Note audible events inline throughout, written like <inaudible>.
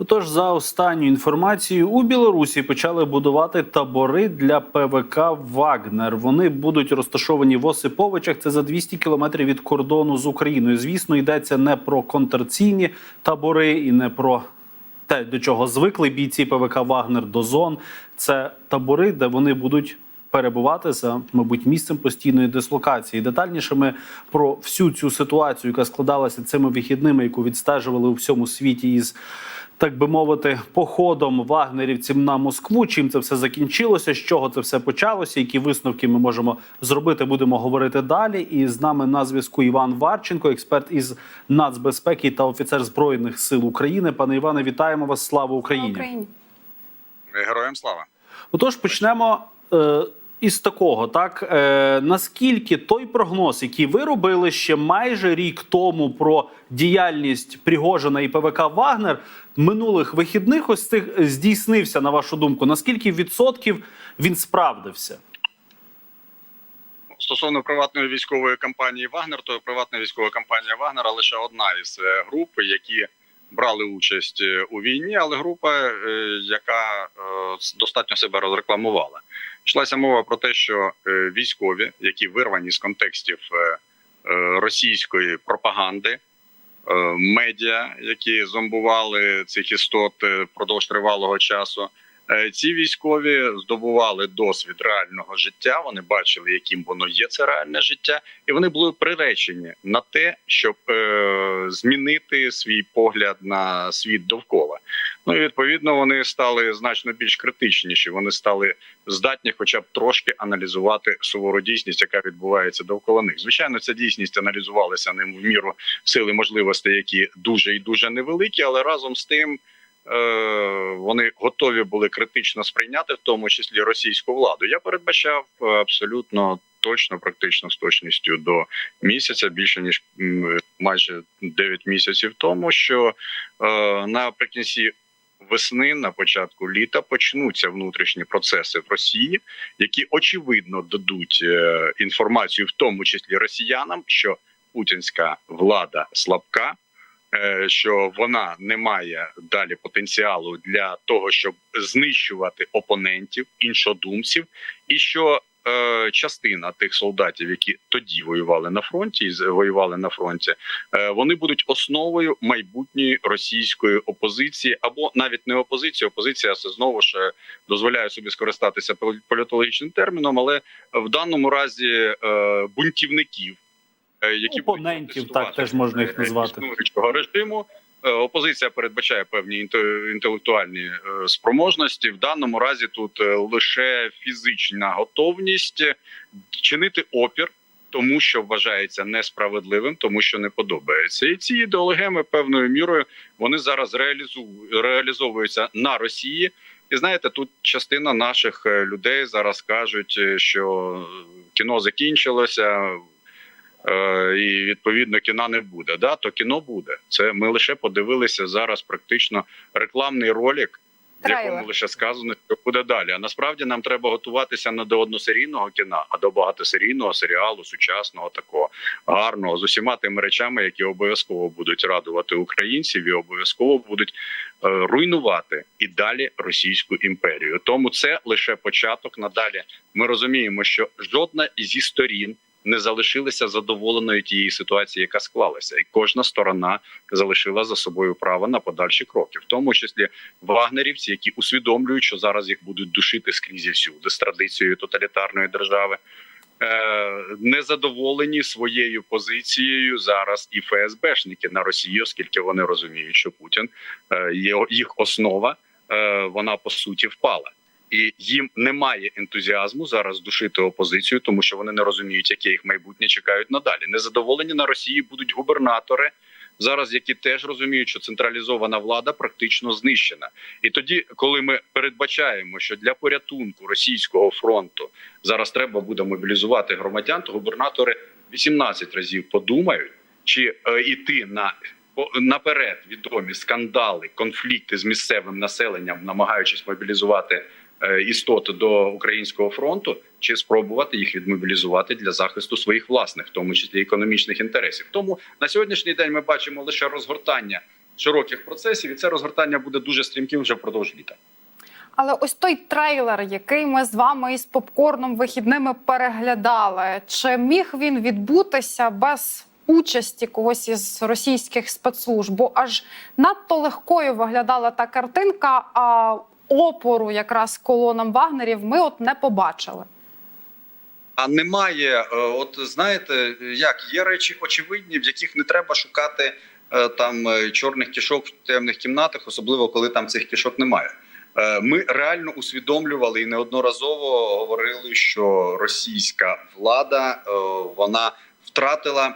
Отож, за останню інформацією, у Білорусі почали будувати табори для ПВК Вагнер. Вони будуть розташовані в Осиповичах. Це за 200 кілометрів від кордону з Україною. Звісно, йдеться не про контрційні табори і не про те, до чого звикли бійці ПВК Вагнер до зон. Це табори, де вони будуть перебувати за, мабуть, місцем постійної дислокації. Детальніше ми про всю цю ситуацію, яка складалася цими вихідними, яку відстежували у всьому світі із. Так би мовити, походом вагнерівців на Москву. Чим це все закінчилося? З чого це все почалося? Які висновки ми можемо зробити? Будемо говорити далі. І з нами на зв'язку Іван Варченко, експерт із нацбезпеки та офіцер збройних сил України. Пане Іване, вітаємо вас! Слава Україні! Україні. Героям слава. Отож, почнемо е, із такого. Так е, наскільки той прогноз, який ви робили ще майже рік тому про діяльність Пригожина і ПВК Вагнер минулих вихідних, ось цих здійснився на вашу думку? Наскільки відсотків він справдився? Стосовно приватної військової компанії Вагнер, то приватна військова компанія Вагнера лише одна із е, груп, які брали участь е, у війні, але група, е, яка е, достатньо себе розрекламувала. Йшлася мова про те, що е, військові, які вирвані з контекстів е, е, російської пропаганди, медіа, які зомбували цих істот впродовж тривалого часу. Е, Ці військові здобували досвід реального життя. Вони бачили, яким воно є це реальне життя, і вони були приречені на те, щоб е, змінити свій погляд на світ довкола. Ну і відповідно вони стали значно більш критичніші. Вони стали здатні, хоча б трошки аналізувати сувору дійсність, яка відбувається довкола них. Звичайно, ця дійсність аналізувалася ним в міру сили можливостей, які дуже і дуже невеликі, але разом з тим. Е, вони готові були критично сприйняти, в тому числі російську владу. Я передбачав е, абсолютно точно, практично з точністю до місяця, більше ніж майже 9 місяців тому, що е, наприкінці. Весни на початку літа почнуться внутрішні процеси в Росії, які очевидно дадуть інформацію, в тому числі росіянам, що путінська влада слабка, що вона не має далі потенціалу для того, щоб знищувати опонентів, іншодумців, і що е, частина тих солдатів, які тоді воювали на фронті, і воювали на фронті, е, вони будуть основою майбутньої російської опозиції, або навіть не опозиції. Опозиція це знову ж е, дозволяє собі скористатися пол- політологічним терміном, але в даному разі е, бунтівників. Е, Які Опонентів, так, теж можна їх назвати. існуючого режиму. Е, Опозиція передбачає певні інте- інтелектуальні е, спроможності. В даному разі тут е, лише фізична готовність е, чинити опір, тому що вважається несправедливим, тому що не подобається. І ці ідеологеми певною мірою вони зараз реалізовуються на Росії. І знаєте, тут частина наших е, людей зараз кажуть, е, що кіно закінчилося. Е, І відповідно кіна не буде. Да, то кіно буде. Це ми лише подивилися зараз. Практично рекламний ролик, в якому лише сказано, що буде далі. А насправді нам треба готуватися не до односерійного кіна, а до багатосерійного серіалу, сучасного такого гарного з усіма тими речами, які обов'язково будуть радувати українців і обов'язково будуть е, руйнувати і далі Російську імперію. Тому це лише початок. Надалі ми розуміємо, що жодна зі сторін не залишилася задоволеною тієї ситуації, яка склалася, і кожна сторона залишила за собою право на подальші кроки, в тому числі вагнерівці, які усвідомлюють, що зараз їх будуть душити скрізь і всюди з традицією тоталітарної держави. Е, незадоволені своєю позицією зараз і ФСБшники на Росії, оскільки вони розуміють, що Путін е, є їх основа, е, вона по суті впала. І їм немає ентузіазму зараз душити опозицію, тому що вони не розуміють, яке їх майбутнє чекають надалі. Незадоволені на Росії будуть губернатори зараз, які теж розуміють, що централізована влада практично знищена. І тоді, коли ми передбачаємо, що для порятунку російського фронту зараз треба буде мобілізувати громадян, то губернатори 18 разів подумають, чи е, іти на наперед відомі скандали, конфлікти з місцевим населенням, намагаючись мобілізувати е, істоти до українського фронту, чи спробувати їх відмобілізувати для захисту своїх власних, в тому числі економічних інтересів. Тому на сьогоднішній день ми бачимо лише розгортання широких процесів, і це розгортання буде дуже стрімким вже впродовж літа. Але ось той трейлер, який ми з вами із попкорном вихідними переглядали, чи міг він відбутися без участі когось із російських спецслужб? Бо аж надто легкою виглядала та картинка, а опору якраз колонам вагнерів ми от не побачили. А немає, е, от знаєте, як є речі очевидні, в яких не треба шукати е, там е, чорних кішок в темних кімнатах, особливо коли там цих кішок немає. Ми реально усвідомлювали і неодноразово говорили, що російська влада вона втратила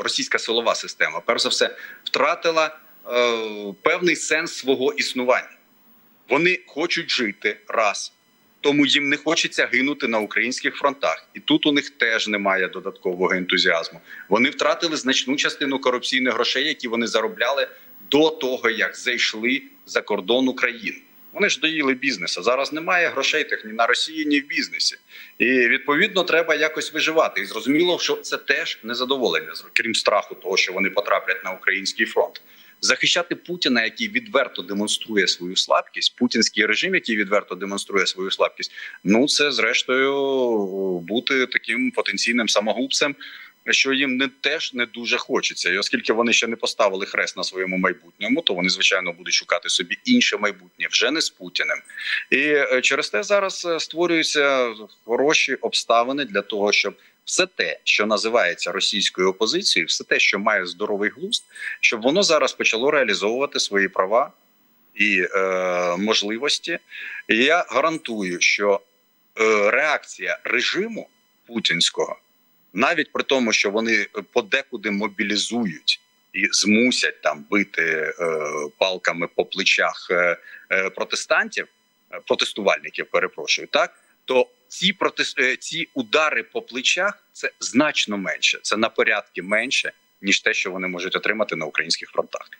російська силова система. Перш за все, втратила певний сенс свого існування. Вони хочуть жити раз тому їм не хочеться гинути на українських фронтах, і тут у них теж немає додаткового ентузіазму. Вони втратили значну частину корупційних грошей, які вони заробляли до того, як зайшли за кордон України. Вони ж доїли бізнес, а зараз немає грошей тих ні на Росії, ні в бізнесі. І відповідно треба якось виживати. І зрозуміло, що це теж незадоволення, крім страху того, що вони потраплять на український фронт. Захищати Путіна, який відверто демонструє свою слабкість, путінський режим, який відверто демонструє свою слабкість. Ну це зрештою бути таким потенційним самогубцем, що їм не теж не дуже хочеться. І оскільки вони ще не поставили хрест на своєму майбутньому, то вони звичайно будуть шукати собі інше майбутнє, вже не з Путіним. І е, через те зараз е, створюються хороші обставини для того, щоб все те, що називається російською опозицією, все те, що має здоровий глузд, щоб воно зараз почало реалізовувати свої права і е, можливості. І я гарантую, що е, реакція режиму путінського, навіть при тому, що вони подекуди мобілізують і змусять там бити е, палками по плечах е, е, протестантів, е, протестувальників, перепрошую, так то ці протест... е, ці удари по плечах це значно менше, це на порядки менше ніж те, що вони можуть отримати на українських фронтах.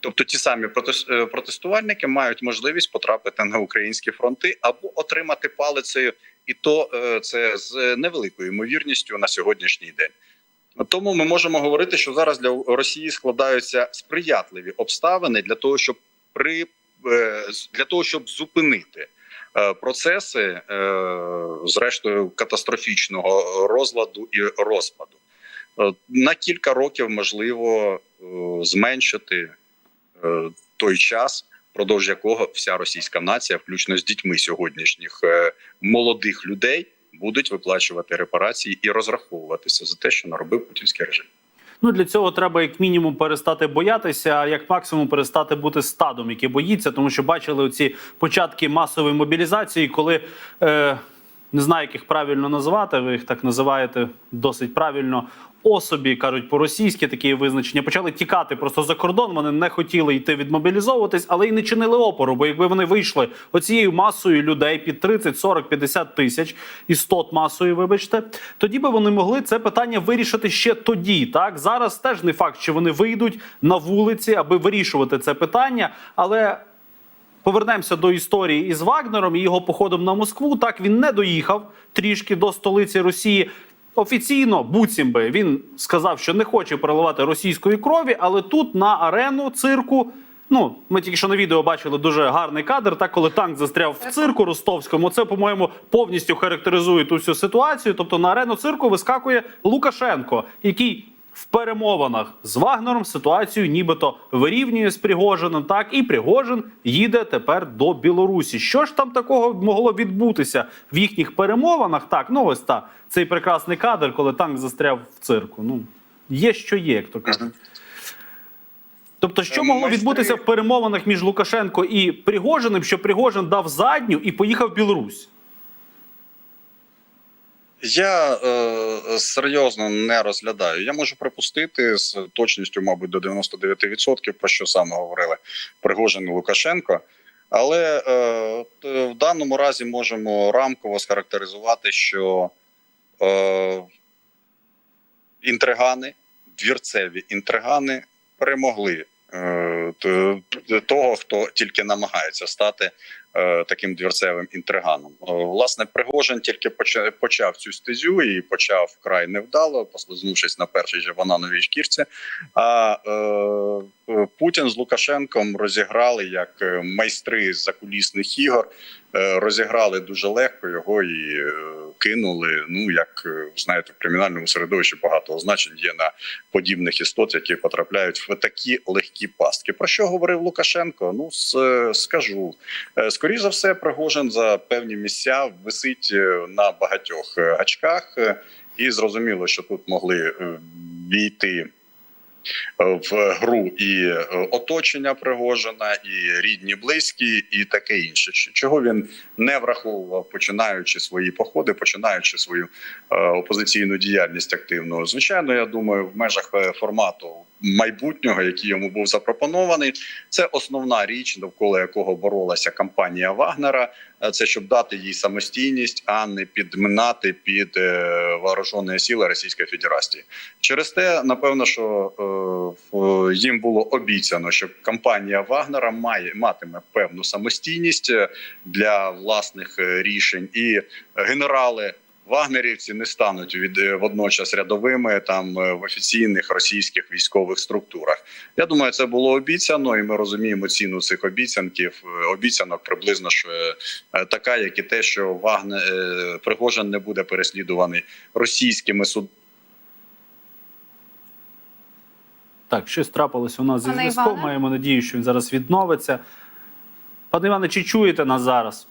Тобто, ті самі е, протестувальники мають можливість потрапити на українські фронти або отримати палицею, і то е, це з невеликою ймовірністю на сьогоднішній день. Тому ми можемо говорити, що зараз для Росії складаються сприятливі обставини для того, щоб при для того, щоб зупинити процеси, е, зрештою катастрофічного розладу і розпаду. Е, На кілька років можливо е, зменшити е, той час, впродовж якого вся російська нація, включно з дітьми сьогоднішніх е, молодих людей, будуть виплачувати репарації і розраховуватися за те, що наробив путінський режим. Ну для цього треба як мінімум перестати боятися, а як максимум перестати бути стадом, яке боїться, тому що бачили оці початки масової мобілізації, коли е, не знаю, як їх правильно назвати. Ви їх так називаєте досить правильно. Особі кажуть по-російськи такі визначення почали тікати просто за кордон. Вони не хотіли йти відмобілізовуватись, але й не чинили опору. Бо якби вони вийшли оцією масою людей під 30, 40, 50 тисяч істот масою, вибачте, тоді би вони могли це питання вирішити ще тоді. Так зараз теж не факт, що вони вийдуть на вулиці, аби вирішувати це питання, але. Повернемося до історії із Вагнером і його походом на Москву. Так він не доїхав трішки до столиці Росії. Офіційно Буцімби він сказав, що не хоче проливати російської крові, але тут на арену цирку. Ну, ми тільки що на відео бачили дуже гарний кадр. Так, коли танк застряв в цирку ростовському, це, по-моєму, повністю характеризує ту всю ситуацію. Тобто на арену цирку вискакує Лукашенко, який в перемовинах з Вагнером ситуацію нібито вирівнює з Пригожином. Так і Пригожин їде тепер до Білорусі. Що ж там такого могло відбутися в їхніх перемовинах? Так, ну ось та цей прекрасний кадр, коли танк застряв в цирку. Ну є, що є, як то кажуть. Тобто, що Е, могло відбутися в перемовинах між Лукашенко і Пригожиним, що Пригожин дав задню і поїхав в Білорусь? Я е, серйозно не розглядаю. Я можу припустити з точністю, мабуть, до 99%, про що саме говорили Пригожин і Лукашенко. Але е, в даному разі можемо рамково схарактеризувати, що е, інтригани, двірцеві інтригани перемогли того, хто тільки намагається стати е, таким двірцевим інтриганом. Е, Власне, Пригожин тільки поча- почав цю стезю і почав вкрай невдало, послизнувшись на першій же банановій шкірці. А е, е, Путін з Лукашенком розіграли як е, майстри закулісних ігор, е, розіграли дуже легко його і е, кинули. Ну як е, знаєте, в кримінальному середовищі багато означень є на подібних істот, які потрапляють в такі легкі пастки. Про що говорив Лукашенко? Ну скажу Е, скоріш за все, Пригожин за певні місця висить е, на багатьох е, гачках, е, і зрозуміло, що тут могли е, війти. В гру і е, оточення Пригожина, і рідні, близькі, і таке інше. Чого він не враховував, починаючи свої походи, починаючи свою е, опозиційну діяльність активну. Звичайно, я думаю, в межах е, формату майбутнього, який йому був запропонований, це основна річ, довкола якого боролася кампанія Вагнера. Е, Це щоб дати їй самостійність, а не підминати під е, вооружені сили Російської Федерації. Через те, напевно, що е, їм було обіцяно, що кампанія Вагнера має матиме певну самостійність е, для власних рішень, і генерали. Вагнерівці не стануть від е, водночас рядовими там е, в офіційних російських військових структурах. Я думаю, це було обіцяно, і ми розуміємо ціну цих обіцянків. е, Обіцянок приблизно що е, така, як і те, що Вагне Пригожин не буде переслідуваний російськими судами. Так, щось трапилося у нас зі зв'язком. Маємо надію, що він зараз відновиться. Пане Іване, чи чуєте нас зараз?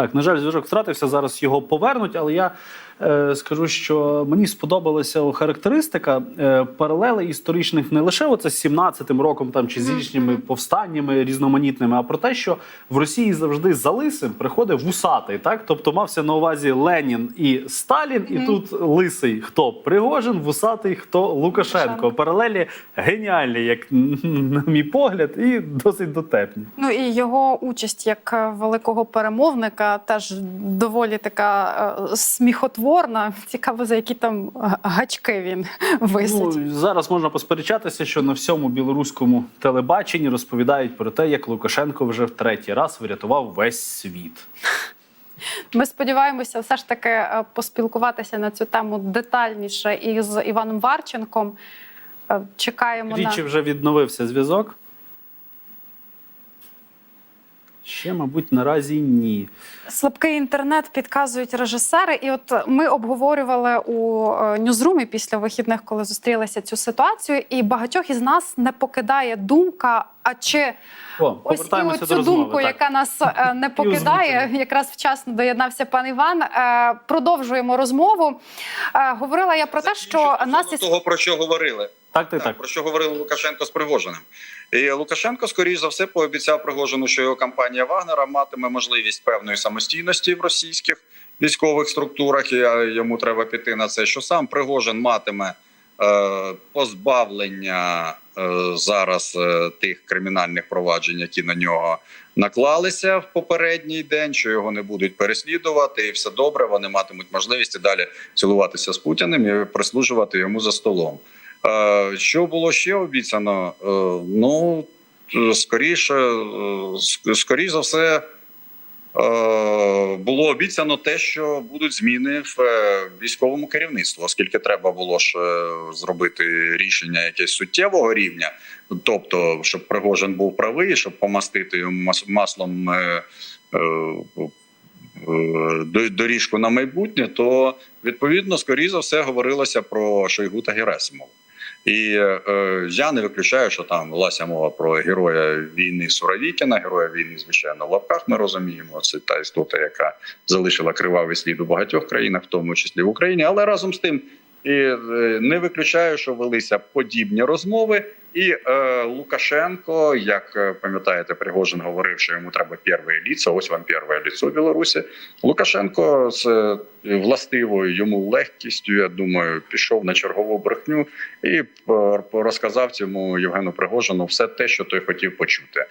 Так, на жаль, зв'язок втратився. Зараз його повернуть, але я скажу, що мені сподобалася характеристика е, паралели історичних не лише оце з 17-м роком там чи з річними повстаннями різноманітними, а про те, що в Росії завжди за лисим приходив вусатий. Так, тобто мався на увазі Ленін і Сталін, і тут лисий хто Пригожин, вусатий хто Лукашенко. Паралелі геніальні, як на мій погляд, і досить дотепні. Ну і його участь як е, великого перемовника теж доволі така е, сміхотворна. Цікаво, за які там гачки він висить. Ну, зараз можна посперечатися, що на всьому білоруському телебаченні розповідають про те, як Лукашенко вже в третій раз врятував весь світ. Ми сподіваємося, все ж таки е, поспілкуватися на цю тему детальніше із Іваном Варченком. Е, Чекаємо Річі на вже відновився зв'язок. Ще, мабуть, наразі ні. слабкий інтернет, підказують режисери. І от ми обговорювали у е, ньюзрумі після вихідних, коли зустрілися цю ситуацію, і багатьох із нас не покидає думка. А чи О, Ось і оцю до розмови. думку, так. яка нас е, <laughs> не покидає, якраз вчасно доєднався пан Іван. Е, Продовжуємо розмову. Говорила я про те, що нас того про що говорили. Так, так, Так, про що говорив Лукашенко з Пригожиним. І Лукашенко, скоріш за все, пообіцяв Пригожину, що його компанія Вагнера матиме можливість певної самостійності в російських військових структурах. І е, йому треба піти на це. Що сам Пригожин матиме е, позбавлення е, зараз е, тих кримінальних проваджень, які на нього наклалися в попередній день, що його не будуть переслідувати, і все добре. Вони матимуть можливість і далі цілуватися з Путіним і прислужувати йому за столом. Е, Що було ще обіцяно? Е, Ну скоріше, е, скоріш за все, було обіцяно те, що будуть зміни в військовому керівництві, оскільки треба було ж зробити рішення якесь суттєвого рівня, тобто, щоб Пригожин був правий, щоб помастити йому маслом. до- доріжку на майбутнє, то відповідно, скоріше за все, говорилося про Шойгу та Герасимова. І е, я не виключаю, що там велася мова про героя війни Суровікіна, героя війни, звичайно, в лапках. Ми розуміємо, це та істота, яка залишила кривавий слід у багатьох країнах, в тому числі в Україні. Але разом з тим і е, не виключаю, що велися подібні розмови. І е, Лукашенко, як е, пам'ятаєте, Пригожин говорив, що йому треба перше ліцо. Ось вам перше ліцо в Білорусі. Лукашенко з е, властивою йому легкістю, я думаю, пішов на чергову брехню і розказав цьому Євгену Пригожину все те, що той хотів почути.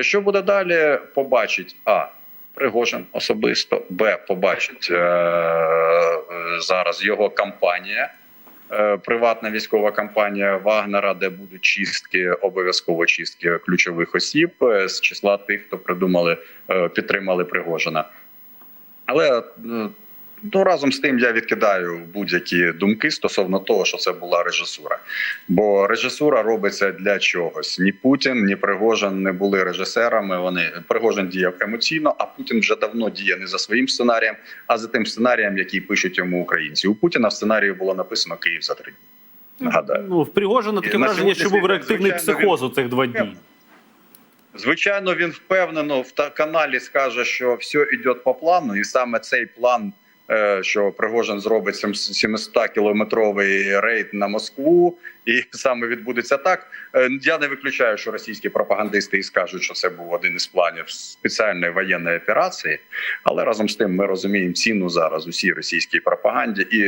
Що буде далі? Побачить а. Пригожин особисто, Б. Побачить е- е, зараз його кампанія. е, приватна військова кампанія Вагнера, де будуть чистки, обов'язково чистки ключових осіб е, з числа тих, хто придумали, е, підтримали Пригожина. Але е, ну, разом з тим я відкидаю будь-які думки стосовно того, що це була режисура. Бо режисура робиться для чогось. Ні Путін, ні Пригожин не були режисерами. Вони Пригожин діяв емоційно, а Путін вже давно діє не за своїм сценарієм, а за тим сценарієм, який пишуть йому українці. У Путіна в сценарії було написано Київ за три дні. Нагадаю. Ну, в Пригожина таке враження, що був реактивний психоз у цих два дні. Звичайно, він впевнено в каналі скаже, що все йде по плану, і саме цей план, що Пригожин зробить 700 кілометровий рейд на Москву, і <laughs> саме відбудеться так. Е, Я не виключаю, що російські пропагандисти і скажуть, що це був один із планів спеціальної воєнної операції. Але разом з тим ми розуміємо ціну зараз усій російській пропаганді і.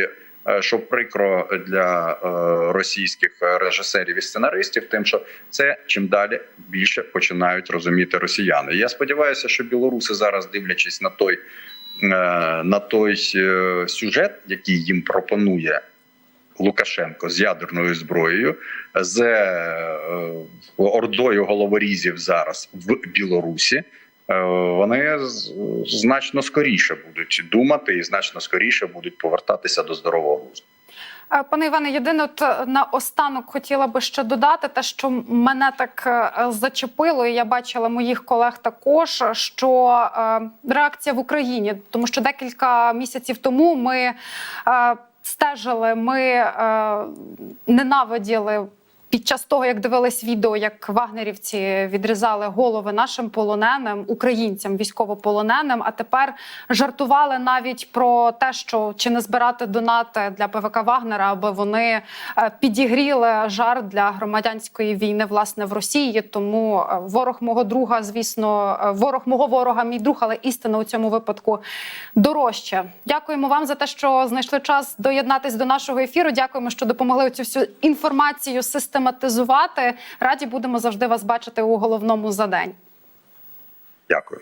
е, Що прикро для е, російських режисерів і сценаристів, тим, що це чим далі більше починають розуміти росіяни. Я сподіваюся, що білоруси зараз, дивлячись на той е, на той е, сюжет, який їм пропонує Лукашенко з ядерною зброєю, з е, ордою головорізів зараз в Білорусі. е, Вони значно скоріше будуть думати і значно скоріше будуть повертатися до здорового глузду. Е, Пане Іване, єдине от е, на останок хотіла би ще додати те, що мене так е, зачепило, і я бачила моїх колег також. Що реакція в Україні, тому що декілька місяців тому ми стежили, ми ненавиділи. Під час того, як дивились відео, як вагнерівці відрізали голови нашим полоненим, українцям, військовополоненим, а тепер жартували навіть про те, що чи не збирати донати для ПВК Вагнера, аби вони е, підігріли жарт для громадянської війни власне в Росії. Тому е, ворог мого друга, звісно, е, ворог мого ворога, мій друг, але істина у цьому випадку дорожче. Дякуємо вам за те, що знайшли час доєднатись до нашого ефіру. Дякуємо, що допомогли цю всю інформацію систематизувати. Раді будемо завжди вас бачити у головному за день. Дякую.